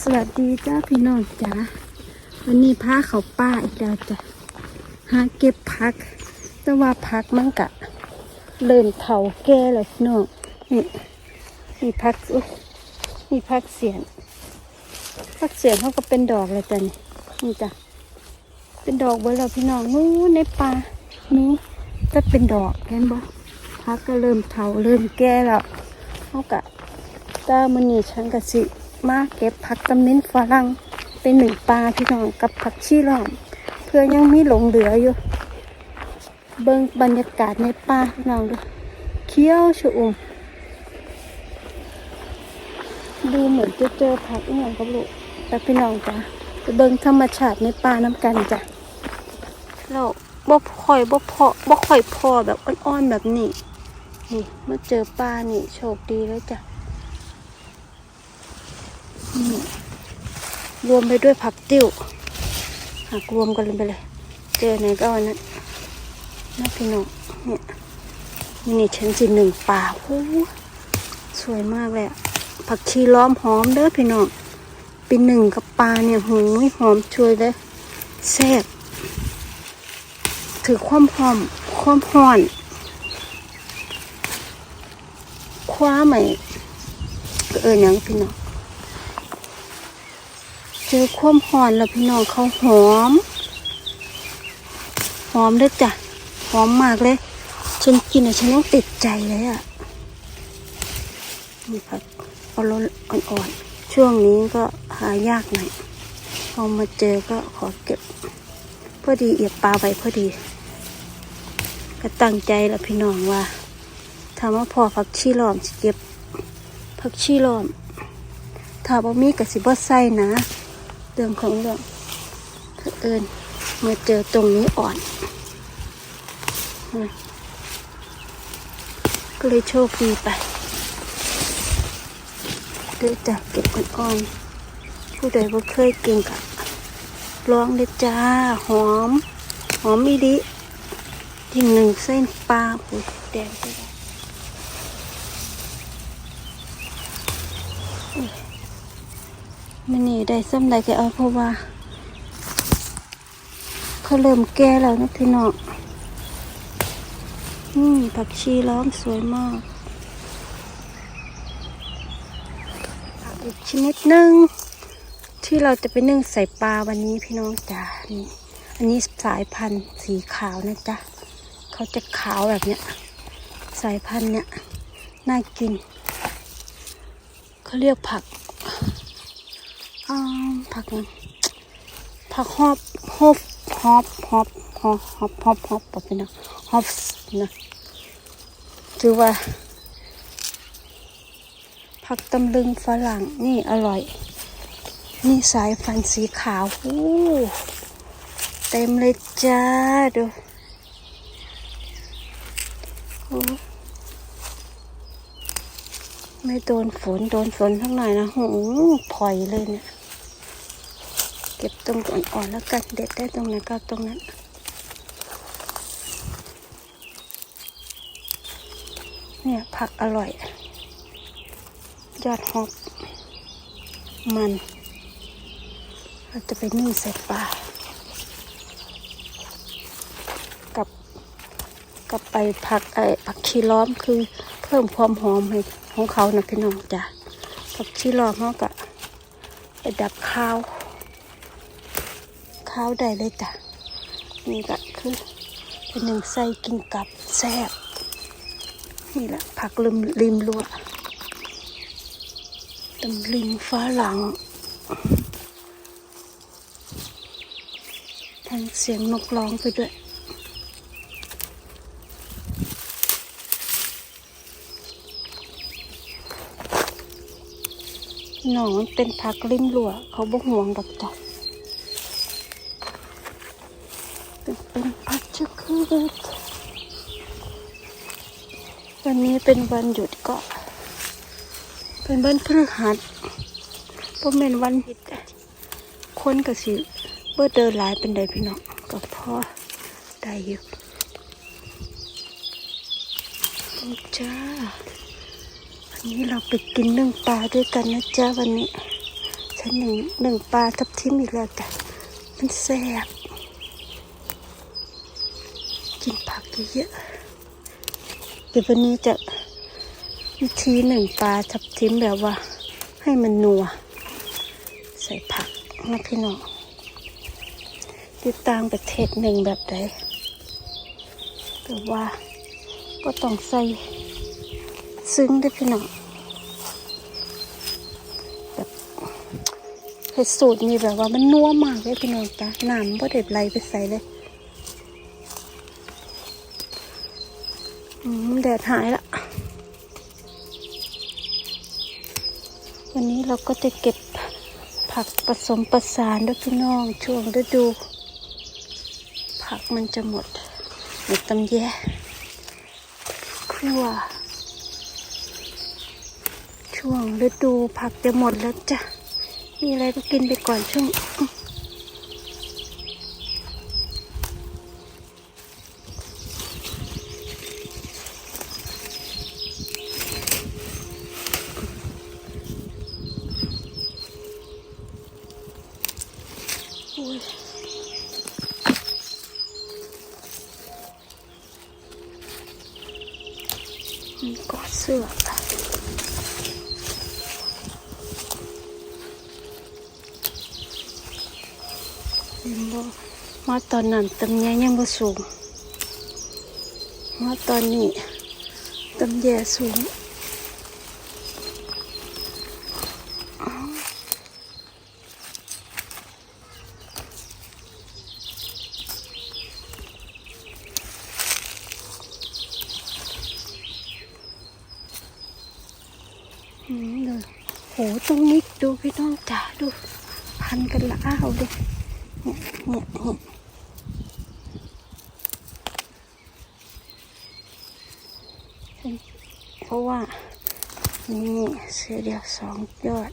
สวัสดีจ้าพี่น้องจ้าวันนี้พาเขาป้าอีกแล้วจ้ะหาเก็บพัก แต่ว่าพักมันกะเริ่มเถาแก่แล้วพี่น้องนี่นี่พักอุ๊ยนี่พักเสียนพักเสียนเขาก็เป็นดอกเลยจ้ะนี่นี่จ้ะเป็นดอกเบอร์แล้วพี่น้องนู้นในป่านี้จะเป็นดอกเห็นบ่พักก็เริ่มเถาเริ่มแก่แล้วเขากะก็มันนี่ฉันก็สิ มาเก็บผักตำนิ้นฝรั่งเป็นหนึ่งปลาพี่น้องกับผักชีล้อม เพื่อยังมีหลงเหลืออยู่ เบิ่งบรรยากาศในป่าพี่น้องดูเขี้ยวชอุ่มดูเหมือนจะเจอผักอีกอย่างกับลูกแต่พี่น้องจ้ะเบิ่งธรรมชาติในป่าน้ำกันจ้ะเราบ่ค่อยบ่พอบ่ค่อยพอแบบอ่อนๆแบบนี้ นี่มาเจอปลานี่โชคดีแล้วจ้ะ รวมไปด้วยผักติ้วหักรวมกันไปเลย เจอไหนก็เอาอันนั้นน่าพี่น้องเนี่ยนี่นี่ชั้นสิหนึ่งป่าโอ้โหสวยมากเลยผักชีล้อมหอมเด้อพี่น้องเป็นหนึ่งกับปลาเนี่ยหูยหอมช่วยเลยแซ่บถือความหอมความห่อน คว้าใหม่เอออย่างพี่น้อง เจอความหอนแล้วพี่น้องเขาหอม หอมเลยจ้ะ หอมมากเลย ฉันกินอะฉันยังติดใจเลยอะนี่ผักเอาร้อนอ่อนๆ ช่วงนี้ก็หายากหน่อยพอมาเจอก็ขอเก็บ พอดีเอียบปลาไว้พอดี ก็ตั้งใจล้วพี่น้องว่าถามว่าพอผักชีล้อมสิเก็บผักชีล้อมถ้าบ่มีก็สิบ่ใส่นะ เรื่องของเรื่องเผอิญมาเจอตรงนี้อ่อน ก็เลยโชคดีไปเดี๋ยวจะเก็บอ่อนๆผู้ใดบ่เคยกินกะลองเลยจ้า หอม หอมอีดิยิ่งหนึ่งเส้นปลาปุ๋ยแดงไปได้ มันนี่ได้ซ้ำใดก็เอาเพราะว่า เขาเริ่มแก่แล้วนะพี่น้องอืมผักชีล้อมสวยมากผักอีกชนิดหนึ่งที่เราจะไปนึ่งใส่ปลาวันนี้พี่น้องจ๋านี่อันนี้สายพันธุ์สีขาวนะจ๊ะเขาจะขาวแบบเนี้ย สายพันธุ์เนี้ยน่ากินเขาเรียกผัก ผักนะผักฮอบฮอบฮอบฮอบฮอบฮอบฮอบฮอบแบบนี้นะฮอบนะถือว่า ผักตำลึงฝรั่งนี่อร่อย นี่สายฟันสีขาวอู้เต็มเลยจ้าดูไม่โดนฝน โดนฝนทั้งหน่อยนะหูพลอยเลยเนี่ย ก็บตรงอ่อนๆแล้วกันเด็ดได้ตรงไหนก็ตรงนั้นเนี่ยผักอร่อย ยอดฮอกมันเราจะไปนึ่งใส่ปลากับกับไปผักไอ้ผักชีล้อมคือเพิ่มความหอมให้ของเขานะพี่น้องจ้ะผักชีล้อมเขากะไปดับข้าว ข้าวได้เลยจ้ะนี่ก็คือเป็นหนึ่งไส้กินกับแซ่บนี่แหละผักริมริมรั้วตำลิงฟ้าหลังทางเสียงนกร้องไปด้วยหนองมันเป็นผักริมรั้วเขาบ่ห่วงดอกจ้ะ เป็นเป็นพัชพืช วันนี้เป็นวันหยุดก็ เป็นวันพฤหัสเพราะเป็นวันหิดคนก็สิเบื่อเดินหลายเป็นไดพี่น้องก็พอได้อยู่จ้าวันนี้เราไปกินนึ่งปลาด้วยกันนะจ้าวันนี้ฉันหนึ่งหนึ่งปลาทับทิมอีกแล้วจ้ะมันแซ่บ กินผักเยอะๆเดี๋ยววันนี้จะวิธีหนึ่งปลาทับทิมแบบว่า ให้มันนัว ใส่ผักนะพี่น้องติดตามประเทศหนึ่งแบบใดแต่ว่าก็ต้องใส่ซึ้งด้วยพี่น้องแบบเห็ดสูตรนี้แบบว่ามันนัวมากเลยพี่น้องจ้ะน้ำก็เด็ดไหลไปใส่เลย อืมแดดหายละ วันนี้เราก็จะเก็บผักผสมประสานด้วยพี่น้องช่วงฤดู ผักมันจะหมดหมดตำแย่คั่วช่วงฤดูผักจะหมดแล้วจ้ะ มีอะไรก็กินไปก่อนช่วง กอดเสื้อเห็นบ่มาตอนนั้นตำแยยังบ่สูงมาตอนนี้ตำแยสูง อืมดูโห ตรงนี้ดูพี่น้องจ๋าดู พันกันละอ้าวดิเนี่ยเนี่ยเนี่ยเพราะว่า นี่เสือเดียวสองยอด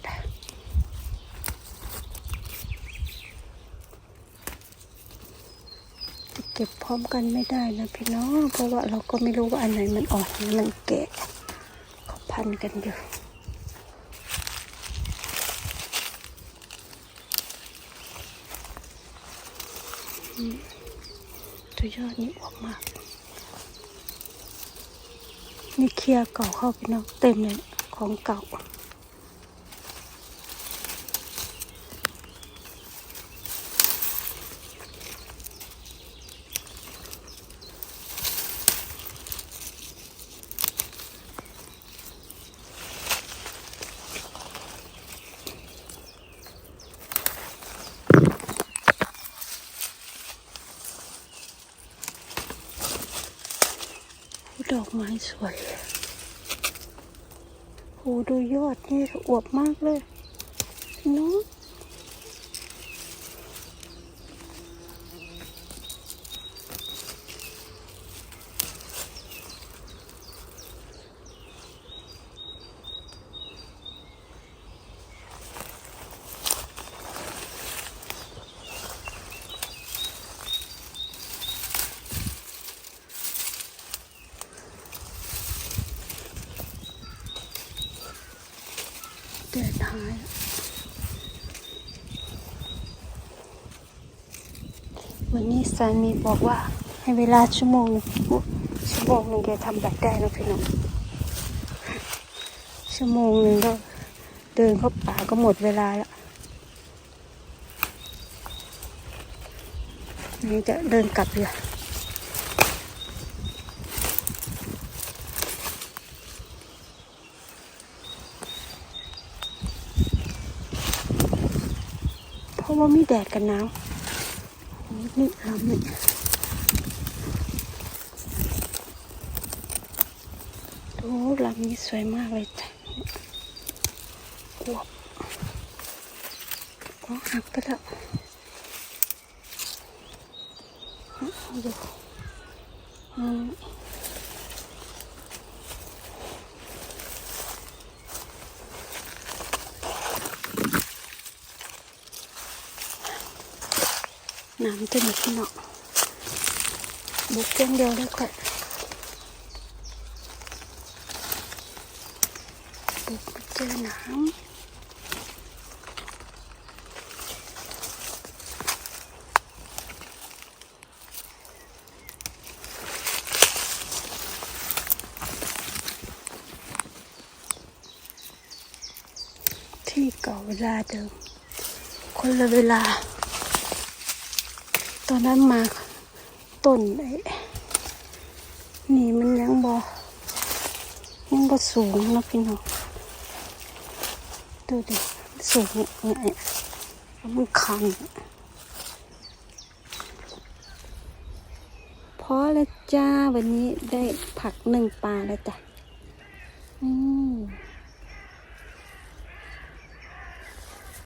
จะเก็บพร้อมกันไม่ได้นะพี่น้องเพราะว่าเราก็ไม่รู้ว่าอันไหนมันอ่อนอันไหนมันแก่เขาพันกันอยู่ ตัวยอดนี่ออกมาก นี่เคลียร์เก่าเข้าไปเนาะเต็มเลยของเก่า ดอกไม้สวยโหดูยอดนี่อวบมากเลยน้อง แดดหายวันนี้สามีบอกว่าให้เวลาชั่วโมงหนึ่งชั่วโมงหนึ่งแกทำแบบได้นะพี่น้องชั่วโมงหนึ่งก็เดินเข้าป่าก็หมดเวลาแล้วนี่จะเดินกลับเลย เพราะ ว่ามีแดดกันหนาวนี่ลำนี่ดูลำนี้สวยมากเลยจ้ะอวบก็หักไปแล้วเอาดูอืม 나한테 các bạn 목장겨 cái 목장랑 thì cậu ra được, con là về là ตอนนั้นมาต้นไอ้นี่มันยังบอยังบอสูงนะพี่น้องดูดิสูงเนี่ยแล้วมันคันพอแล้วจ้าวันนี้ได้ผักหนึ่งปลาแล้วจ้ะอืม